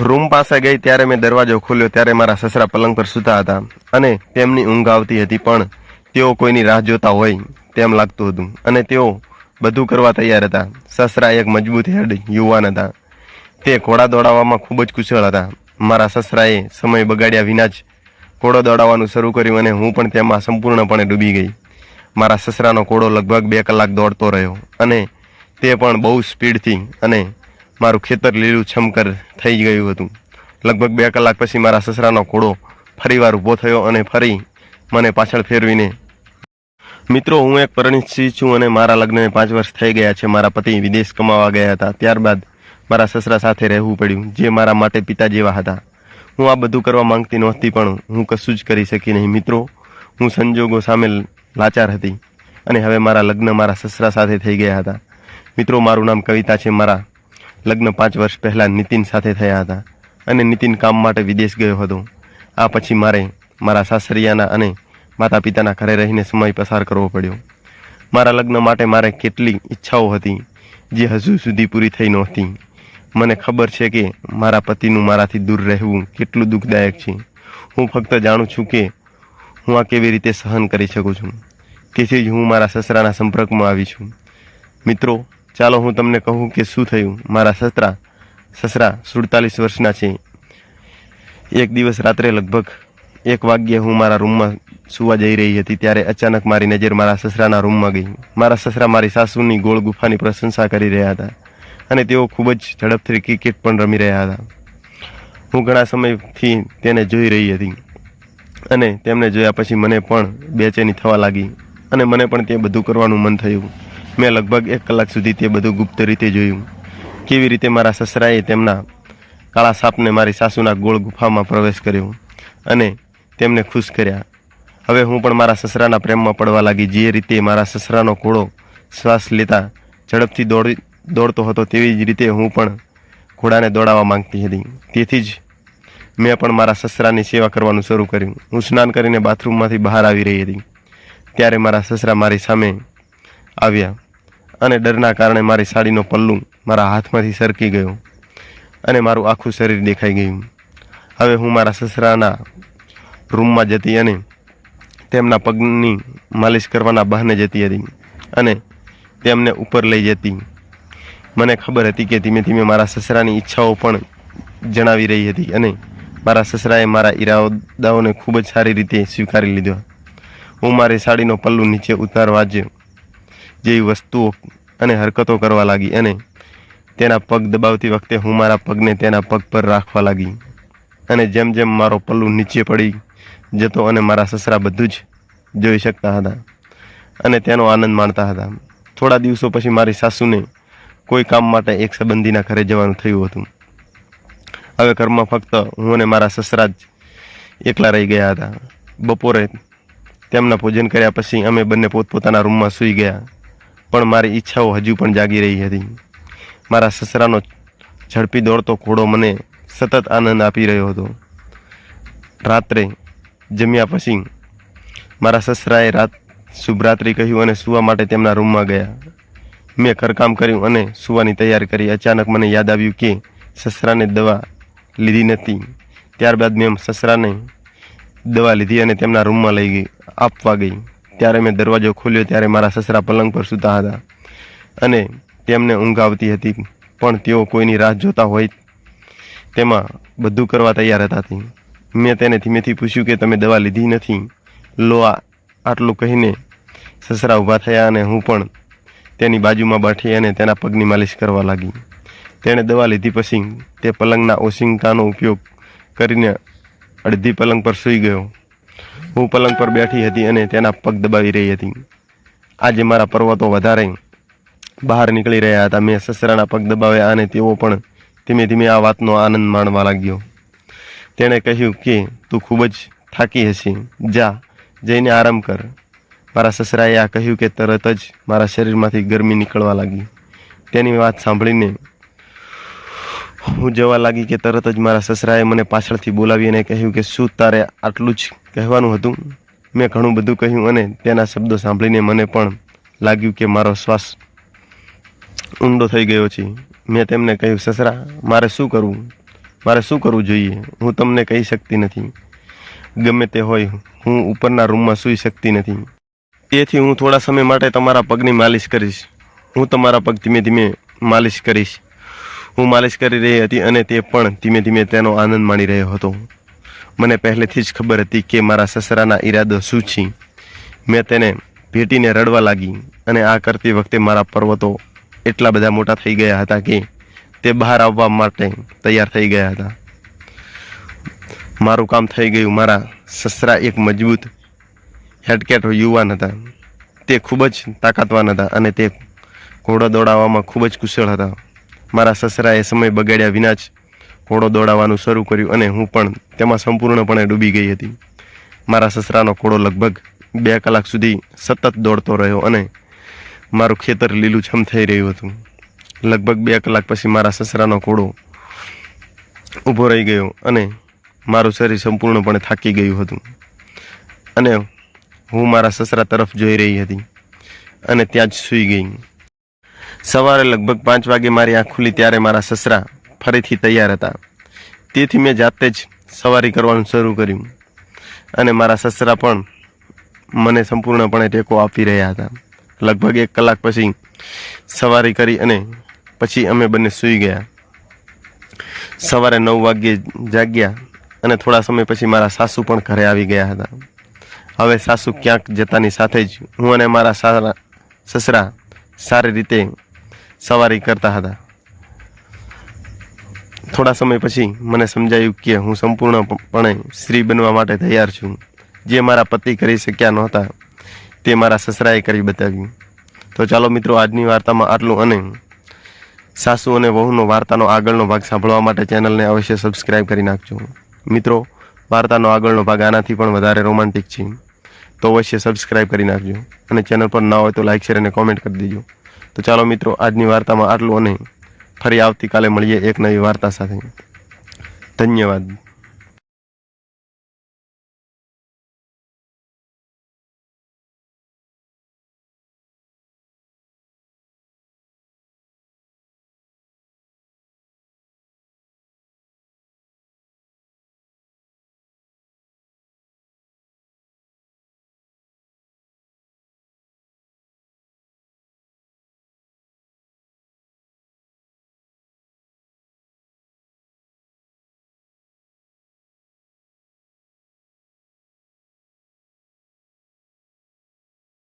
Room પાસે ગઈ ત્યારે મેં દરવાજો ખોલ્યો, ત્યારે મારા સસરા પલંગ પર સૂતા હતા અને તેમની ઊંઘ આવતી હતી, પણ તેઓ કોઈની રાહ જોતા હોય તેમ લાગતું હતું અને તેઓ બધું કરવા તૈયાર હતા. સસરા એક મજબૂત હેડ યુવાન હતા. તે ઘોડા દોડાવવામાં ખૂબ જ કુશળ હતા. મારા સસરાએ સમય બગાડ્યા વિના જ ઘોડો દોડાવવાનું શરૂ કર્યું અને હું પણ તેમાં સંપૂર્ણપણે ડૂબી ગઈ. મારા સસરાનો ઘોડો લગભગ બે કલાક દોડતો રહ્યો અને તે પણ બહુ સ્પીડથી અને મારું ખેતર લીલું છમકર થઈ ગયું હતું. લગભગ બે કલાક પછી મારા સસરાનો ઘોડો ફરીવાર ઊભો થયો અને ફરી મને પાછળ ફેરવીને, મિત્રો, હું એક પરિણીત સ્ત્રી છું અને મારા લગ્નને પાંચ વર્ષ થઈ ગયા છે. મારા પતિ વિદેશ કમાવા ગયા હતા. ત્યારબાદ મારા સસરા સાથે રહેવું પડ્યું, જે મારા માટે પિતા જેવા હતા. હું આ બધું કરવા માંગતી નહોતી, પણ હું કશું જ કરી શકી નહીં. મિત્રો, હું સંજોગો સામે લાચાર હતી અને હવે મારા લગ્ન મારા સસરા સાથે થઈ ગયા હતા. મિત્રો, મારું નામ કવિતા છે. મારા લગ્ન પાંચ વર્ષ પહેલાં નીતિન સાથે થયા હતા અને નીતિન કામ માટે વિદેશ ગયો હતો. આ પછી મારે મારા સાસરિયાના અને માતા પિતાના ઘરે રહીને સમય પસાર કરવો પડ્યો. મારા લગ્ન માટે મારે કેટલી ઈચ્છાઓ હતી જે હજુ સુધી પૂરી થઈ નહોતી. મને ખબર છે કે મારા પતિનું મારાથી દૂર રહેવું કેટલું દુઃખદાયક છે. હું ફક્ત જાણું છું કે હું આ કેવી રીતે સહન કરી શકું છું. તેથી જ હું મારા સસરાના સંપર્કમાં આવી છું. મિત્રો ચાલો હું તમને કહું કે શું થયું? મારા સસરા સસરા સુડતાલીસ વર્ષના છે. એક દિવસ રાત્રે લગભગ એક વાગ્યે હું મારા રૂમમાં સુવા જઈ રહી હતી, ત્યારે અચાનક મારી નજર મારા સસરાના રૂમમાં ગઈ. મારા સસરા મારી સાસુની ગોળ ગુફાની પ્રશંસા કરી રહ્યા હતા અને તેઓ ખૂબ જ ઝડપથી ક્રિકેટ પણ રમી રહ્યા હતા. હું ઘણા સમયથી તેને જોઈ રહી હતી અને તેમને જોયા પછી મને પણ બેચેની થવા લાગી અને મને પણ તે બધું કરવાનું મન થયું. મેં લગભગ એક કલાક સુધી તે બધું ગુપ્ત રીતે જોયું. કેવી રીતે મારા સસરાએ તેમના કાળા સાપને મારી સાસુના ગોળ ગુફામાં પ્રવેશ કર્યો અને તેમને ખુશ કર્યા. હવે હું પણ મારા સસરાના પ્રેમમાં પડવા લાગી. જે રીતે મારા સસરાનો ઘોડો શ્વાસ લેતા ઝડપથી દોડી, દોડતો હતો તેવી જ રીતે હું પણ ઘોડાને દોડાવવા માંગતી હતી. તેથી જ મેં પણ મારા સસરાની સેવા કરવાનું શરૂ કર્યું. હું સ્નાન કરીને બાથરૂમમાંથી બહાર આવી રહી હતી. ત્યારે મારા સસરા મારી સામે આવ્યા. અને ડરના કારણે મારી સાડીનો પલ્લું મારા હાથમાંથી સરકી ગયો અને મારું આખું શરીર દેખાઈ ગયું. હવે હું મારા સસરાના રૂમમાં જતી અને તેમના પગની માલિશ કરવાના બહાને જતી હતી અને તેમને ઉપર લઈ જતી. મને ખબર હતી કે ધીમે ધીમે મારા સસરાની ઈચ્છાઓ પણ જણાવી રહી હતી અને મારા સસરાએ મારા ઈરાદાઓને ખૂબ જ સારી રીતે સ્વીકારી લીધો. હું મારી સાડીનો પલ્લુ નીચે ઉતારવા જ જેવી વસ્તુઓ અને હરકતો કરવા લાગી અને તેના પગ દબાવતી વખતે હું મારા પગને તેના પગ પર રાખવા લાગી. અને જેમ જેમ મારો પલ્લુ નીચે પડી જતો અને મારા સસરા બધું જ જોઈ શકતા હતા અને તેનો આનંદ માણતા હતા. થોડા દિવસો પછી મારી સાસુને કોઈ કામ માટે એક સંબંધીના ઘરે જવાનું થયું હતું. હવે ઘરમાં ફક્ત હું અને મારા સસરા જ એકલા રહી ગયા હતા. બપોરે તેમના ભોજન કર્યા પછી અમે બંને પોતપોતાના રૂમમાં સૂઈ ગયા. પણ મારી ઈચ્છાઓ હજુ પણ જાગી રહી હતી. મારા સસરાનો ઝડપી દોડતો ઘોડો મને સતત આનંદ આપી રહ્યો હતો. રાત્રે જમ્યા પછી મારા સસરાએ રાત શુભરાત્રિ કહ્યું અને સુવા માટે તેમના રૂમમાં ગયા. મેં ઘરકામ કર્યું અને સુવાની તૈયારી કરી. અચાનક મને યાદ આવ્યું કે સસરાને દવા લીધી નથી. ત્યારબાદ મેં સસરાને દવા લીધી અને તેમના રૂમમાં લઈ ગઈ, આપવા ગઈ. ત્યારે મેં દરવાજો ખોલ્યો ત્યારે મારા સસરા પલંગ પર સૂતા હતા. અને તેમને ઊંઘ આવતી હતી, પણ તેઓ કોઈની રાહ જોતા હોય તેમાં બધું કરવા તૈયાર હતા મેં તેને ધીમેથી પૂછ્યું કે તમે દવા લીધી નથી? લો આટલું કહીને સસરા ઊભા થયા અને હું પણ તેની બાજુમાં બેઠી અને તેના પગની માલિશ કરવા લાગી. તેણે દવા લીધી પછી તે પલંગના ઓશિંકાનો ઉપયોગ કરીને અડધી પલંગ પર સૂઈ ગયો. હું પલંગ પર બેઠી હતી અને તેના પગ દબાવી રહી હતી. આજે મારા પર્વતો વધારે બહાર નીકળી રહ્યા હતા. મેં સસરાના પગ દબાવ્યા અને તેઓ પણ ધીમે ધીમે આ વાતનો આનંદ માણવા લાગ્યો. તેણે કહ્યું કે, તું ખૂબ જ થાકી હશે. જા, જઈને આરામ કર. મારા સસરાએ આ કહ્યું કે તરત જ મારા શરીરમાંથી ગરમી નીકળવા લાગી. તેની વાત સાંભળીને હું જવા લાગી કે તરત જ મારા સસરાએ મને પાછળથી બોલાવી અને કહ્યું કે શું તારે આટલું જ કહેવાનું હતું? મેં ઘણું બધું કહ્યું અને તેના શબ્દો સાંભળીને મને પણ લાગ્યું કે મારો શ્વાસ ઊંડો થઈ ગયો છે. મેં તેમને કહ્યું, સસરા, મારે શું કરવું? મારે શું કરવું જોઈએ? હું તમને કહી શકતી નથી. ગમે તે હોય, હું ઉપરના રૂમમાં સૂઈ શકતી નથી. તેથી હું થોડા સમય માટે તમારા પગની માલિશ કરીશ. હું તમારા પગ ધીમે ધીમે માલિશ કરીશ. હું માલિશ કરી રહી હતી અને તે પણ ધીમે ધીમે તેનો આનંદ માણી રહ્યો હતો. મને પહેલેથી જ ખબર હતી કે મારા સસરાના ઈરાદો શું છે. મેં તેને ભેટીને રડવા લાગી અને આ કરતી વખતે મારા પર્વતો એટલા બધા મોટા થઈ ગયા હતા કે તે બહાર આવવા માટે તૈયાર થઈ ગયા હતા. મારું કામ થઈ ગયું. મારા સસરા એક મજબૂત હેડકેટ યુવાન હતા. તે ખૂબ જ તાકાતવાન હતા અને તે ઘોડો દોડાવવામાં ખૂબ જ કુશળ હતા. મારા સસરાએ સમય બગાડ્યા વિના જ ઘોડો દોડાવવાનું શરૂ કર્યું અને હું પણ તેમાં સંપૂર્ણપણે ડૂબી ગઈ હતી. મારા સસરાનો ઘોડો લગભગ બે કલાક સુધી સતત દોડતો રહ્યો અને મારું ખેતર લીલુંછમ થઈ રહ્યું હતું. લગભગ બે કલાક પછી મારા સસરાનો ઘોડો ઊભો રહી ગયો અને મારું શરીર સંપૂર્ણપણે થાકી ગયું હતું. અને હું મારા સસરા તરફ જોઈ રહી હતી અને ત્યાં જ સૂઈ ગઈ. સવારે લગભગ પાંચ વાગે મારી આંખ ખુલી ત્યારે મારા સસરા ફરીથી તૈયાર હતા. તેથી મેં જાતે જ સવારી કરવાનું શરૂ કર્યું. અને મારા સસરા પણ મને સંપૂર્ણપણે ટેકો આપી રહ્યા હતા. લગભગ એક કલાક પછી સવારી કરી અને પછી અમે બંને સૂઈ ગયા. સવારે નવ વાગ્યે જાગ્યા અને થોડા સમય પછી મારા સાસુ પણ ઘરે આવી ગયા હતા. હવે સાસુ ક્યાંક જતાની સાથે જ હું અને મારા સારા સસરા સારી રીતે સવારી કરતા હતા. થોડા સમય પછી મને સમજાયું કે હું સંપૂર્ણપણે સ્ત્રી બનવા માટે તૈયાર છું. જે મારા પતિ કરી શક્યા નહોતા, તે મારા સસરાએ કરી બતાવ્યું. તો ચાલો મિત્રો, આજની વાર્તામાં આટલું અને સાસુ અને વહુનો વાર્તાનો આગળનો ભાગ સાંભળવા માટે ચેનલને અવશ્ય સબસ્ક્રાઇબ કરી નાખજો. મિત્રો, વાર્તાનો આગળનો ભાગ આનાથી પણ વધારે રોમાન્ટિક છે. તો અવશ્ય સબસ્ક્રાઇબ કરી નાખજો અને ચેનલ પર ના હોય તો લાઇક, શેર અને કોમેન્ટ કરી દેજો. તો ચાલો મિત્રો, આજની વાર્તામાં આટલું અને ફરી આવતીકાલે મળીએ એક નવી વાર્તા સાથે. ધન્યવાદ.